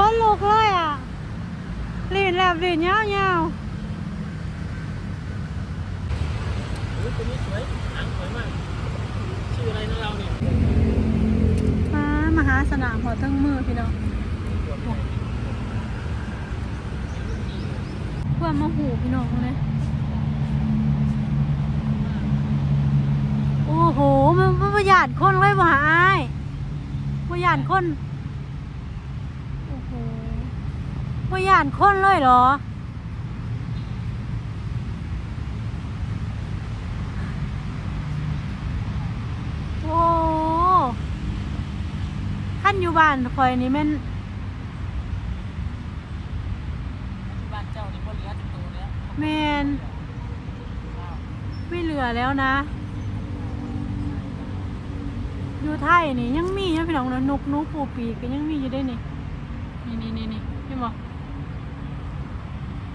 คนลุกเลยอะลีนแลบลีนยาวโอ้ยตัวนี้สวยหางสวยมาก ชื่ออะไรนะเราเนี่ยๆฟ้ามหาสนามหัวทั้งมือพี่น้องเพื่อมาหูพี่น้องเลยโอ้โห มันมันประหยัดคนเลยบ่หาอ้ายประหยัดคน โอ้โห ประหยัดคนเลยเหรอ โอ้ขั้นอยู่บ้านคอยนี่แม่นบ้านเจ้านี่พ่อเหลือจะโตแล้วแมนไม่เหลือแล้วนะ อยู่ไทยนี่ยังมีนะพี่น้องนะนกนูปูปีกก็ยังมีอยู่ได้นี่ นี่นี่นี่นี่เห็นบ่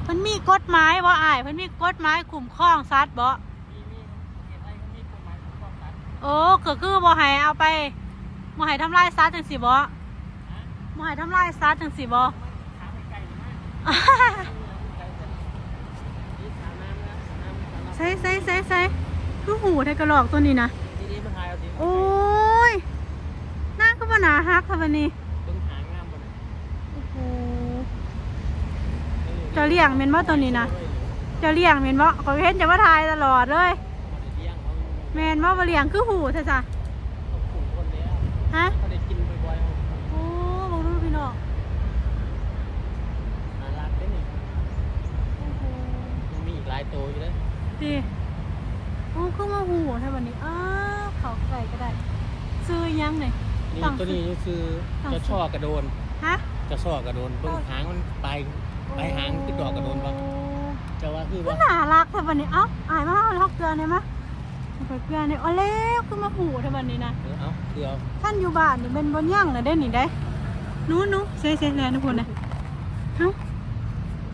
เพิ่นมีกฎหมายบ่อ้ายเพิ่นมีกฎหมายคุ้มครองสัตว์บ่มีมีประเทศไทยเขามีกฎหมายคุ้มครองสัตว์โอ้ก็คือบ่ให้เอาไปบ่ให้ทำลายสัตว์จังซี่บ่นะบ่ให้ทำลายสัตว์จังซี่บ่ถามให้ไกลหรือไม่ไกลจังนี่สาน้ำนะสาน้ำสาน้ำใส่ใส่ใส่ใส่คือหูไทยกระหลอกตัวนี้นะดีดีๆมาถ่ายเอาดิโอ้ยน่าก็บ่หนาฮักค่ะวันนี้ เบิ่งหางงามบ่เนี่ย โอ้โห ออ จะเลี้ยงแม่นบ่ตัวนี้นะจะเลี้ยงแม่นบ่ก็เห็นจะว่าทายตลอดเลยบ่ได้เลี้ยงเขาแม่นบ่บ่เลี้ยงคือหูซะจ้ะเขาปลูกคนแล้วฮะเขาได้กินบ่อยๆเขาโอ้บ่รู้พี่น้องน่ารักเด้นี่โอ้โหยังมีอีกหลายตัวอยู่เลยดิโอ้คือมาหูแท้วันนี้อ้าวเขาไก่ก็ได้ ซื้อยังนี่นี่ตั้งตัวนี้ก็คือตั้งจะช่อกระโดนฮะจะช่อกระโดนเบิ่งหางมันป ลายปลายหางคือดอกกระโดนบ่จะว่าคือก็ว่าน่ารักแท้วันนี้เอ้าอายมาเอาล็อกเกลือได้มะเอาไปเกลือนี่อ๋อแล้วคือมาหูแท้วันนี้นะเออเอาคือเอาท่านอยู่บ้านนี่เป็นบนย่างนะได้หนิได้หนู้นู้เซ่เซ่แลนะพูดนะเอ้า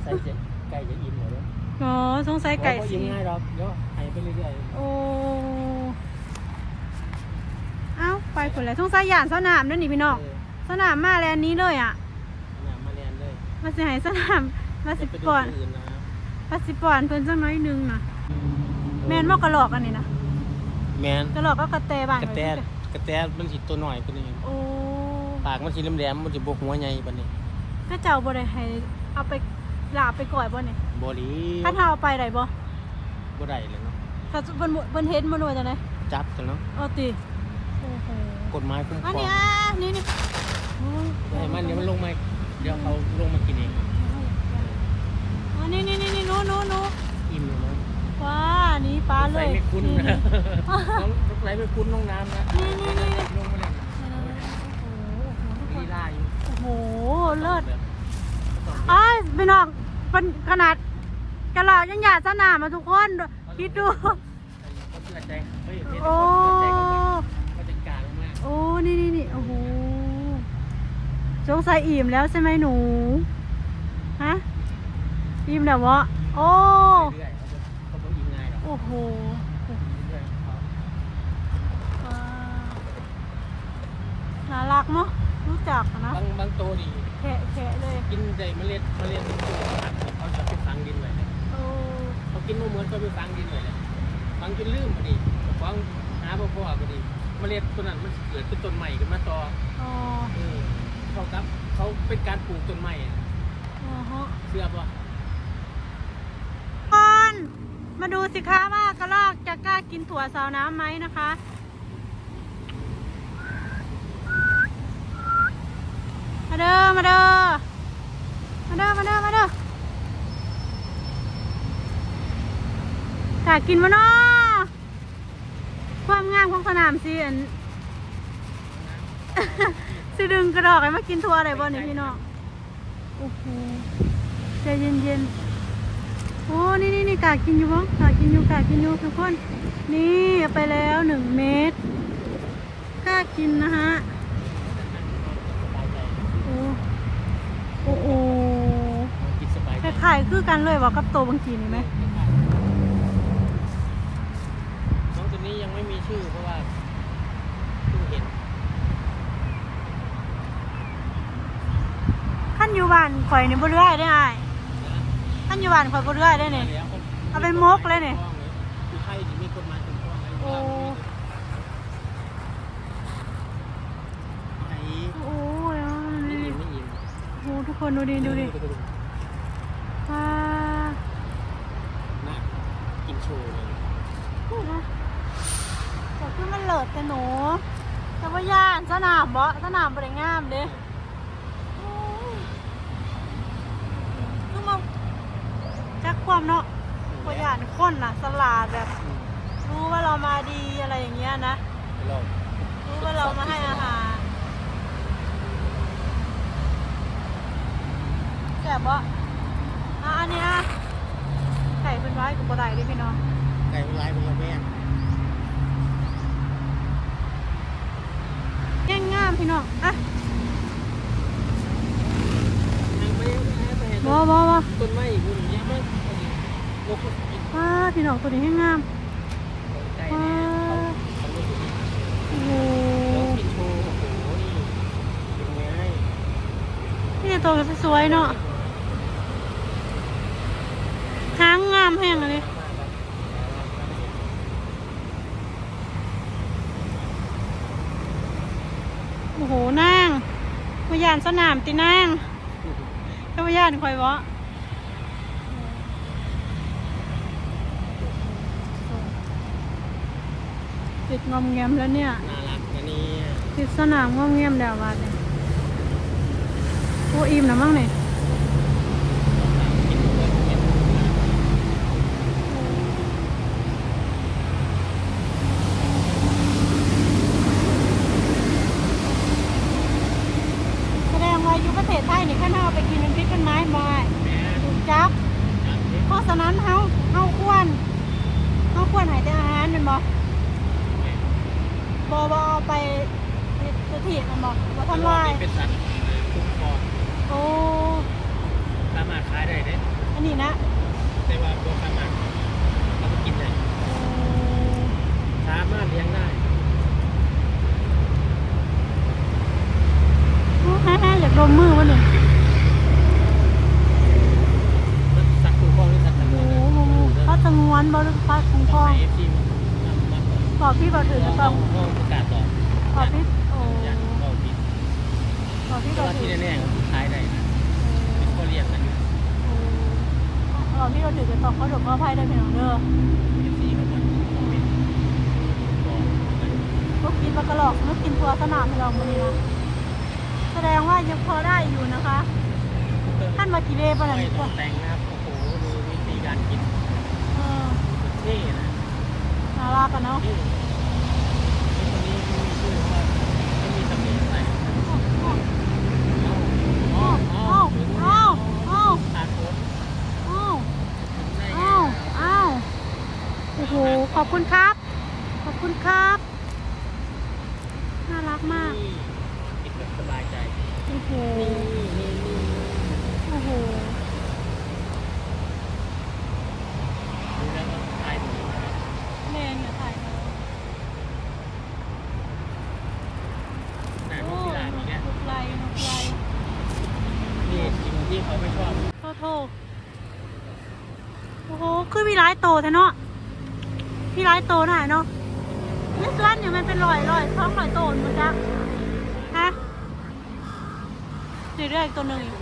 ใส่เจ็ดไก่จะอิ่มเหรออ๋อสงสัยไก่บ่สีอิ่มง่ายหรอกเดี๋ยวให้ไปเรื่อยโอ้ เอ้า ไปผลแล้วสงสัยย่านสนามนั่นนี่พี่ๆน้องเออสนามมาแลนนี้เลยอะ น้ำมาเรียนเลย มาสิให้สนามมาสิไปดูปอนที่อื่นนะมาสิปอนเพิ่นสักน้อยหนึงนะแมนว่ากระหลอกอันนี้นะแมนกระหลอกก็กระแตบ้านกระแตกระแตมันสิตัวหน่อยตัวนี้โอ้ปากมันสิแหลมๆมันสิบกหัวใหญ่ปานนี้ถ้าเจ้าบ่ได้ให้เอาไปลาบไปก่อยบ่นี่บ่ดีถ้าเท้าเอาไปได้บ่บ่ได้เลยเนาะถ้าเพิ่นบ่เพิ่นเห็นบ่รู้ว่าจังได๋จับกันเนาะเอาติโอ้โหกฎหมายคุ้มคอันรองนี้อะนี่นี่โอ้ย ให้มันเดี๋ยวมันลงมาเดี๋ยวเขาลงมากินเอง อันนี้นี่นี่นี่หนูหนูหนู อิ่มเลยนะ ว้า นี่ปลาเลใส่ยไม่คุ้นนี่นะน้องรถไหลไม่คุ้นน้องน้ำนะนี่นี่นี่นี่ลงมาเลยโอ้โหลีลาอยู่โอ้โหเลิศอ้ายพี่น้องเป็นขนาดกระหลอกยังหยาดสนามมาทุกคนคิดดู เขาเชื่อใจเฮ้ยเห็นโอ้เขาเชื่อใจเขาเขาจัดการมากโอ้นี่นี่นี่โอ้โหสงสัยอิ่มแล้วใช่ไหมหนูฮะอิ่มแล้ววะโอ้ เรื่อย โอ้โหเรื่อยๆเขาว้าวน่ารักเนาะรู้จักอะนะบางบางตัวนี่แขะแขะเลยกินได้เมล็ดเมล็ดเป็นตัวผักเขาจะไปฝังดินไว้เลยโอ้เขากินมะม่วงก็ไปฝังดินไว้เลยฝังจนลืมพอดีฝังหาบ่พอพอดีเมล็ดตัวนั้นมันเกิดเป็นต้นใหม่ขึ้นมาต่ออ๋อเออเขาครับเขาเป็นการปลูกต้นใหม่อะอ๋อฮะเชื่อป่ะก่อน มาดูสิคะว่ากระรอกจะกล้ากินถั่วซาวน้ำไหมนะคะ มาเด้อมาเด้อมาเด้อมาเด้อมาเด้อกล้ากินมาเนาะความงามของสนามสิอันสิดึงกระดอกให้มากินถั่วอะไรบ่เนี่ยพี่น้องโอ้โหใจเย็นๆ โอ้นี่นี่นี่กากินอยู่บ้งกากินอยู่กากินอยู่ทุกคน นี่เอาไปแล้วหนึ่งเม็ดกล้ากินนะฮะสบายใจโอ้โอ้โหกินสบายคใจล้ายๆคือกันเลยว่ากับโตวบางกีนี่ไหมน้องตัวนี้ยังไม่มีชื่อเพราะว่าเพิ่งเห็นขั้นนอยู่บ้านข่อยนี่บ่เรื่อยได้อ้าย ท่านอยู่บ้านข่อยบ่เรื่อยได้นี่ เอาไปมกเลยนี่คือไทยนี่มีกฎหมายคุ้มครองไว้โอ้ไอ้โอ้ยไม่อิ่มไม่อิ่มโอ้ทุกคนดูดิดูดิว้าน่ากินโชว์เลยแต่คือมันเลิศแต่หนู แต่ว่าย่านสนามบ่สนามบ่ได้งามเด้โอ้ยคือมาจัก ความเนาะบ่ย่านคนน่ะสลาดแบบ รู้ว่าเรามาดีอะไรอย่างเงี้ยนะลองรู้ว่าเรามาให้อาหารแซ่บบ่อะอันเนี้ยไก่เป็นไว้กับบ่ได้เด้พี่น้องไก่เป็นลายเป็นระแวงแง่งงามพี่น้องอะยังไม่ยังไม่เห็นบ่บ่บ่ต้นไม้คุณยังไม่โอ้โห ว้าพี่น้องตัวนี้แง่งงามไก่เนี่ยเขาเขาไม่ถูกโอ้โหแล้วกินโชว์โอ้โหนี่เป็นไงนี่ตัวก็สวยๆเนาะหางงามแห้งเลยโอ้โหนางมายานสนามตินางก็มายานคอยวะ ติดงอมแงมแล้วเนี่ย น่ารักนะเนี่ยติดสนามงอมแงมแล้ววันเนี่ยโอ้อิ่มนะมั้งเนี่ยกินด้วยกินแสดงว่าอยู่ประเทศไทยนี่ข้าเอาไปกินน้ำพริกกันไม้บ่อยแม่ถูกจับจับดิเพราะฉะนั้นเฮาเฮาควรเฮาควรใหายแต่อาหารแมันบ่ บ่บ่เอาไปสถิตแมันบ่บ่ทำลายเป็นสัตว์คุ้มครองโอ้สามารถขายได้เด้อันนี้นะแต่ว่าตัวสามารถเอาไปกินได้โอ้สามารถเลี้ยงได้ โอ้ฮ่าๆอยากดมมือวะนี่ มันสัตว์คุ้มครองหรือสัตว์สง โอ้ วน โหพระสงวนบ่หรือพระคุ้มครอง เอฟซีมันมัน ขอบพี่บ่ถือจะ ต้ ต้ อ อง ง ต้องประกาศต่อ ขอบพี่โอ้ อย่างเราผิด ขอบพี่ แต่ บ่ ว่า ถื ที่ อ แน่ๆก็คือขายได้นะเป็นข้อเลี้ยงนะอยู่ ขอบพี่บ่ถือจะต้องขอดขออภัยด้วยพี่น้องเด้อ เอฟซีเขาจะเป็นบ่อ พวกกิน ปลากระหลอกมันกินตัวสนามให้เรามื้อนี้นะแสดงว่ายังพอได้อยู่นะคะท่านมากี่เล่ปะไม่เนี่ยต้องแต่งนะครับ โอ้โห ดูวิธีการกินเออเท่นะน่ารักกันเนาะ นี่คนนี้ไม่มีชื่อเพราะว่าไม่มีตำหนิอะไรเอาเอาเอ้าเอาเอ้าเอ้าขาดโค้ดเอ้าได้ไงเอ้าเอ้าโอ้โห ขอบคุณครับ ขอบคุณครับ น่ารักมากนี่กินแบบสบายใจ โอ้โหนี่นี่นี่โอ้โหดูแล้วก็ทายหมูแมนอย่าถ่ายนะหน้าโอ้ที่ร้านนี้เนี่ยนกไล่นกไล่นี่สิ่งที่เขาไม่ชอบโทษโทษโอ้โห คือมีหลายโตแท้เนาะมีหลายโตหน่อยเนาะ นี่ยมันเป็นรอยรอยท้องรอยโตนหมดจ้ะฮะเดี๋ยวเรื่อยอีกตัวหนึ่งอีก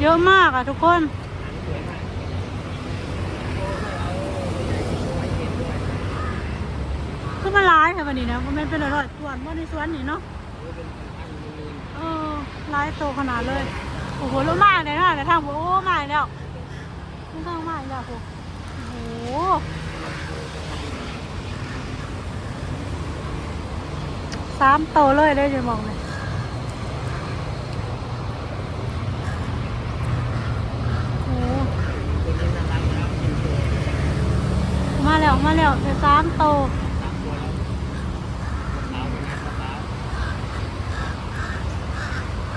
เยอะมากอะทุกคนสวยมากโอ้ไม่เอาไว้เห็นด้วยคือมันร้ายค่ะวันนี้นะมันเป็นรอยๆส่วนว่าในสวนนี่เนาะหรือเป็นพันหมื่นเออร้ายโตขนาดเลย โอ้โหรู้มากเลยนะแต่ทางโอ้มากแล้วไม่ต้องมากแล้วโอ้โหสามโตเลยได้จะบอกเลยมาแล้วมาแล้วเดี๋ยวสามโต ตามตัวแล้วขาวเหมือนกันขาว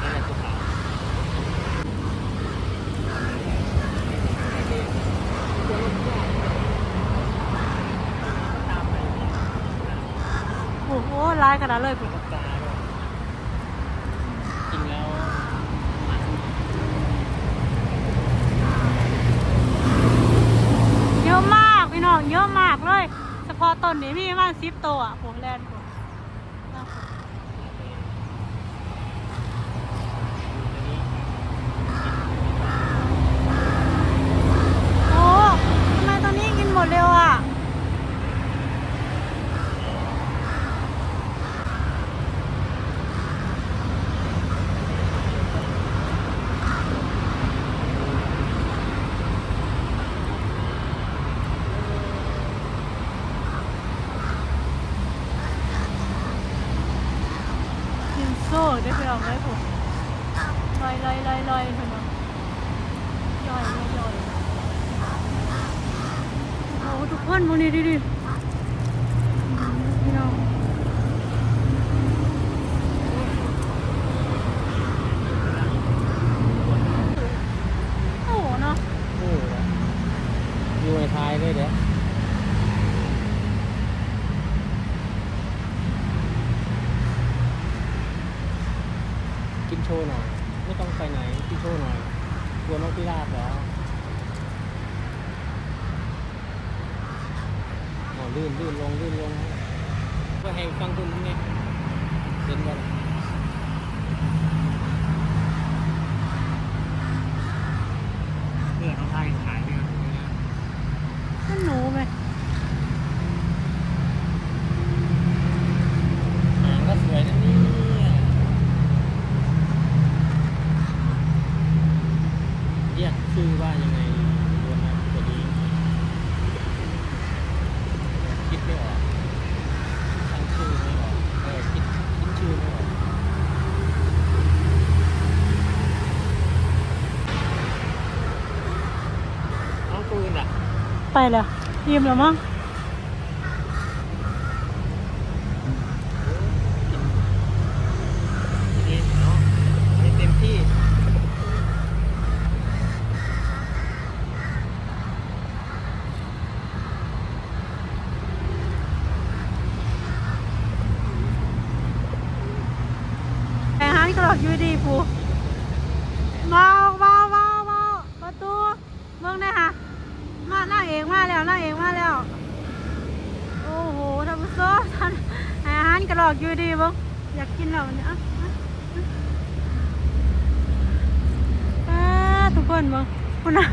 นั่นแหละตัวขาว ร้ายขนาดเลยผมกับตาด้วยกินแล้วเยอะมากพี่น้องเยอะมากเลย เฉพาะต้นนี้มีประมาณสิบตัวผมแลนด์ผมโอ้ทำไมตัวนี้กินหมดเร็วอะ กินโซ่ได้ไปเอาไว้ผม ลอยลอยลอยลอยเห็นไหมย่อยไม่ย่อยโอ้โหทุกคนมองนี่ดิดิอืมพี่น้องโอ้โหเนาะโอ้โหอยู่ในท้ายเลยเด้อกินโชว์หน่อย ไม่ต้องไปไหนพี่โชว์หน่อยกลัวนกพิราบเหรออ๋อลื่นลื่นลงลื่นลงก็แหงฟังคุณไงเห็นบ่ล่ะเพื่อนเขาพากันขายเนี่ย นั่นหนูไหม หางก็สวยนะเนี่ยเรียกชื่อว่ายังไงตัวนั้นตัวนี้ คิดไม่ออกตั้งชื่อไม่ออกเออคิดคิดชื่อไม่ออกน้องปืนอะ ไปแล้วยิ้มแล้วมั้ง กินเนาะให้เต็มที่ ไอ้ฮันก็หลอกอยู่ดีปูเบาเบาเบาเบาประตูเมืองได้ค่ะมาหน้าเองมาแล้วหน้าเองมาแล้ว โอ้โหท่านผู้ชมท่านไอ้ฮันก็หลอกอยู่ดีเบ้งอยากกินแล้วเนี่ยอะอะอะอะ ทุกคนเบ้งคุณนะ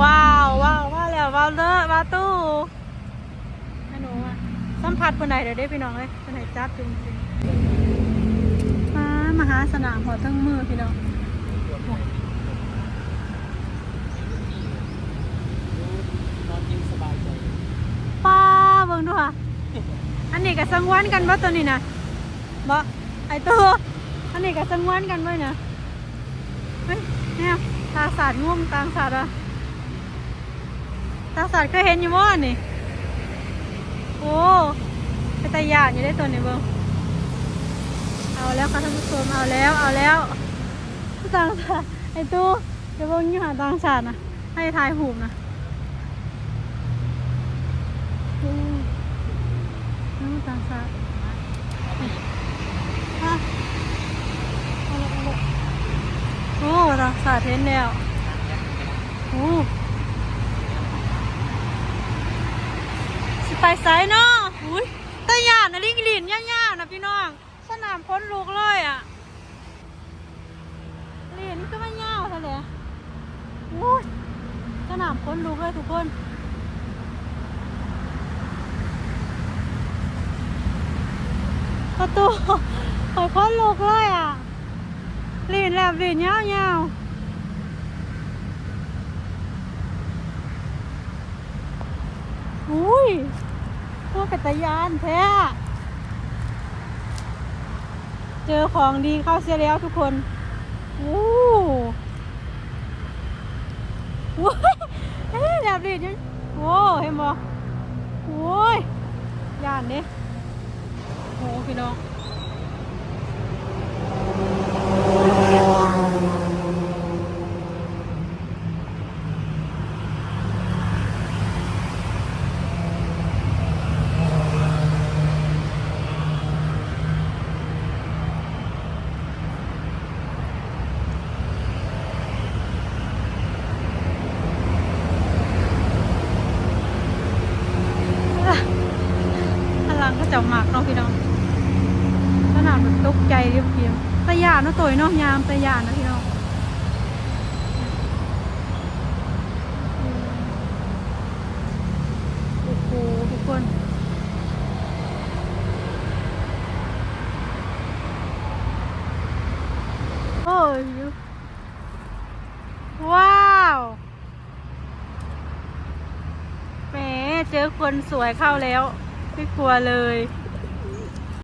ว้าวว้าวมาแล้วว้าวเลอะว้าตู้ให้หนูอะสัมผัสคนไหนเดี๋ยวได้พี่น้องเลยคนไหนจับจริงๆฟ้ามหาสนามหัวทั้งมือพี่น้องป้าเบิ่งดูค่ะอันนี้กับสังวันกันบ่ตัวนี้นะบ่ อตัวอันนี้กับสังวนกันบ่เนี่ยเฮ้ยเนี่ยตาสาดง่วมตางสาดอะตาสาดเคยเห็นอยู่มั้อันนี่โอ้เป็นตาหยาดอยู่ได้ตัวนี้เบิ่งเอาแล้วค่ะท่านผู้ชมเอาแล้วเอาแล้วตางสาดไอตู้เดี๋ยวเบิ่งอยู่หาตางสาดนะให้ทายหูมนะโอ้น้ำตาลสาดฮะเอาละเอาละโอ้ ตาลสาเห็นแล้วโอ้สิไปไสเนาะอุ้ยตาหยาดนะลิงลินย่าๆนะพี่น้อง สนามพ้นลูกเลยอะเรียนก็ไม่ยาวเท่าไหร่อุ้ยสนามพ้นลูกเลยทุกคนประตูคอยค้นลูกเลยอะลีนแลบลีนยาวยาวๆ อุ้ยพวกกัตยานแท้ เจอของดีเข้าเสียแล้วทุกคนอู้ว้ยเอ๊ะแบบดีจังโอ้เห็นบ่โอ้ยยานเด้โอ้พี่น้อง เนาะตัวเนาะยามต่ยานนะพี่น้องโอ้โหทุกคนโอ้ยว้าวแหมเจอคนสวยเข้าแล้ว ไม่กลัวเลย